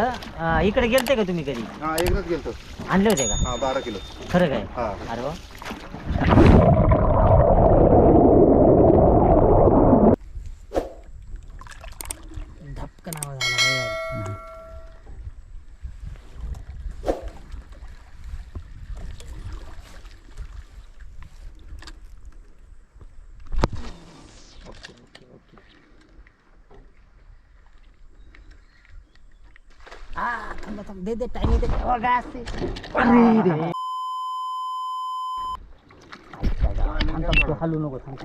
म्हटलं अं, इकडे गेलते का तुम्ही कधी? आणले होते का? हा बारा किलो. खरं काय? अरे आ, थांबा, थांबा. दे दे टाइम दे. अरे रे. हलू नको थांब.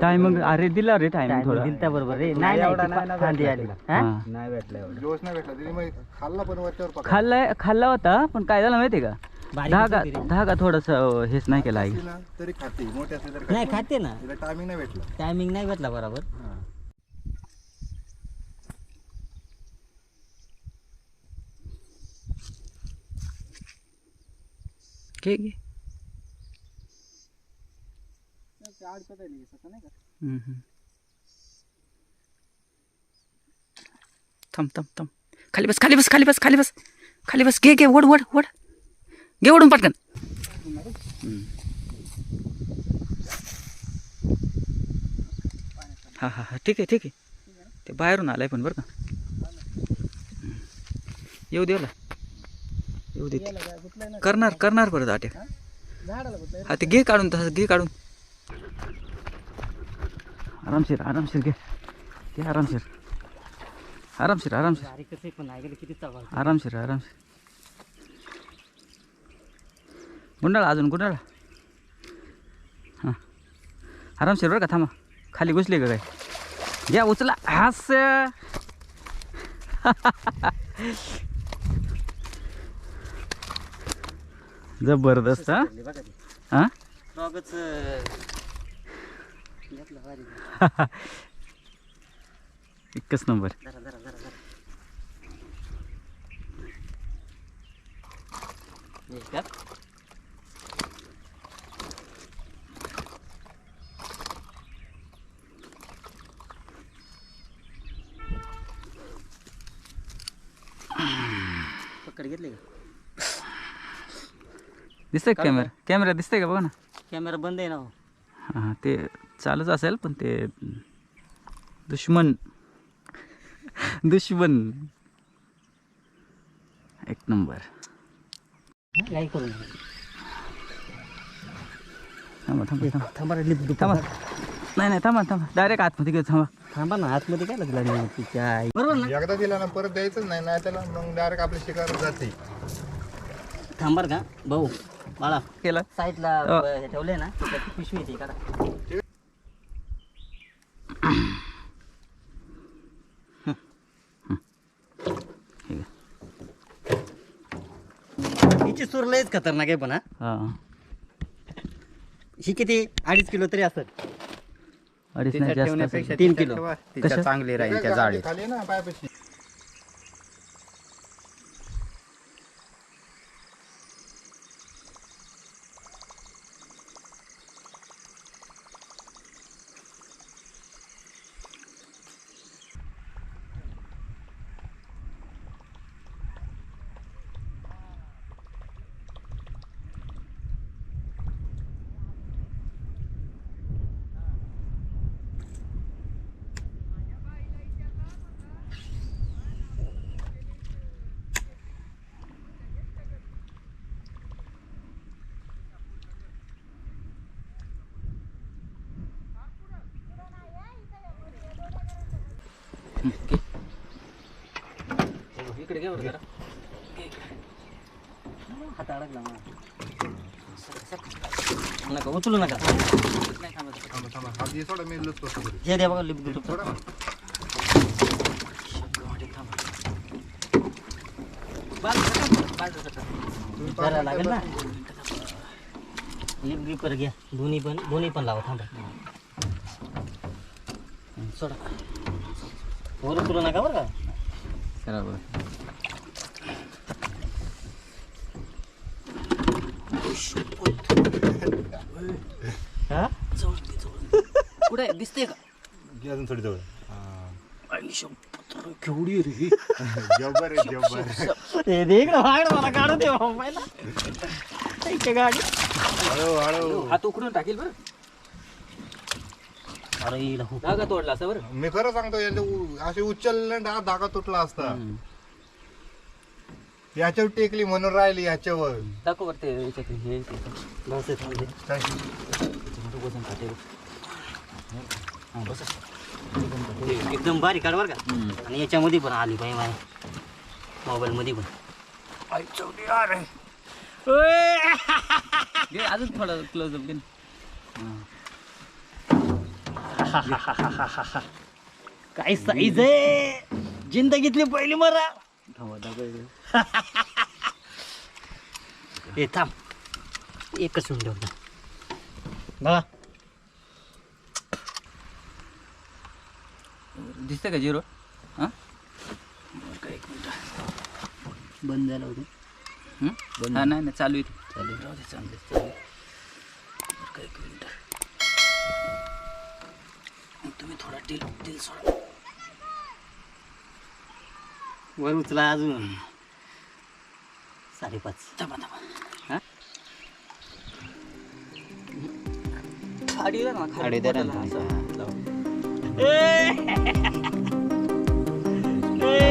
टाइम मग दिला रे टाइम थोडा दिलता बरोबर रे नाही नाही ती फांदी आली हा? हा. नाही भेटला एवढा जोश नाही भेटला तरी मग खाल्ला पण वरच्यावर पकडला. खाल्लाय खाल्ला होता पण काय झालं माहितीये का बारीक धागा होती रे. धागा थोडस हेच नाही केला असली ना तरी खाते मोठी असली तर नाही खाते ना तिला टायमिंग नाही भेटला टायमिंग नाही भेटला बरोबर हा. घे घे थम थम थम खाली बस खाली बस खाली बस खाली बस. खाली बस. घे घे ओढ ओढ ओढ. घे ओढून पटकन. हा हा हा. ठीक आहे ठीक आहे. ते बाहेरून आलं आहे पण बरं का. येऊ देला येऊ दे ते. करणार करणार परत आटे हा? ते घे काढून तसं घे काढून. आरामशीर आरामशीर घे. घे आरामशीर. आरामशीर आरामशीर. आरामशीर आरामशीर. गुंडाळा अजून गुंडाळा. हां. आरामशीर बरं का थांबा. खाली घुसली का काय? या उचला. हास्य. जबरदस्त हा? हां? एकच नंबर. जरा जरा जरा जरा का? पकड घेतले का? दिसतंय का कॅमेरा कॅमेरा दिसतंय का? बघा ना. कॅमेरा बंद आहे ना हो. हां ते चालूच असेल पण ते दुश्मन. दुश्मन. एक नंबर. काही करू? नका थांबा थांबा. थांबा थांबा. लिप नाही नाही थांबा थांबा. डायरेक्ट आतमध्ये घेऊ थांबा. थांबा ना आतमध्ये काय लागला तिच्या आई बरोबर ना? एकदा दिला ना परत द्यायचंच नाही नाही त्याला मग डायरेक्ट आपल्या शिकार जाते. थांबर का? भाऊ. बाळा केलं? साईडला अ. हे ठेवले ना पिशवी ती काढा. ठीक हिची सूर लयच खतरनाक आहे पण हा. हां. ही किती? अडीच किलो तरी असत अडीच नाही जास्त असेल. तीन किलो. कशा? चांगली राहील त्या जाळीत. खाली ना पायापाशी इकडे घे बरं जरा. हात अडकला मला. नका उचलू नका. थांबा थांबा. हा दे सोडा मी असं घरी. हे द्या बघा लिप सोडा जरा लागेल ना? लिप ग्रिपर घ्या. दोन्ही पण दोन्ही पण लावा थांबा. सोडा. वर उचलू नका बरं का? करा बरं. हा? कुठे? दिसते का? घे अजून थोडी जवळ. हा. केवढी रे? जब्बर आहे जब्बर हे देख ना बाहेर मला काढू दे गाडी. हळू हळू. हात उकडून टाकेल बरं. अरे हिला खूप धागा तोडला असता बरं. मी खरं सांगतो यांचे उ- असे उचलले ना धागा तुटला असता. याच्यावर टेकली म्हणून राहिली याच्यावर. दाखव बरं ते याच्यात हे ते. त्याच्यामध्ये वजन बघ. हा, बस. हे एकदम बारीक काढ बरं का. आणि याच्यामध्ये पण आली पाहिजे माझ्या मोबाईल मध्ये पण अजून थोडं क्लोज अप. काय साईज आहे? जिंदगीतली पहिली मरा. हे थांब. एकच मिनिट होता. बघा दिसतंय का झिरो? हा? बंद झालं होतं. हं? हा नाही नाही चालू आहे. ते. चालू आहे, राहू दे, चांगलं आहे, चालू आहे. बरं का, एक मिनिट. दिल दिल सोड वर उचला अजून. साडेपाच. थांबा थांबा. खाडी खाडी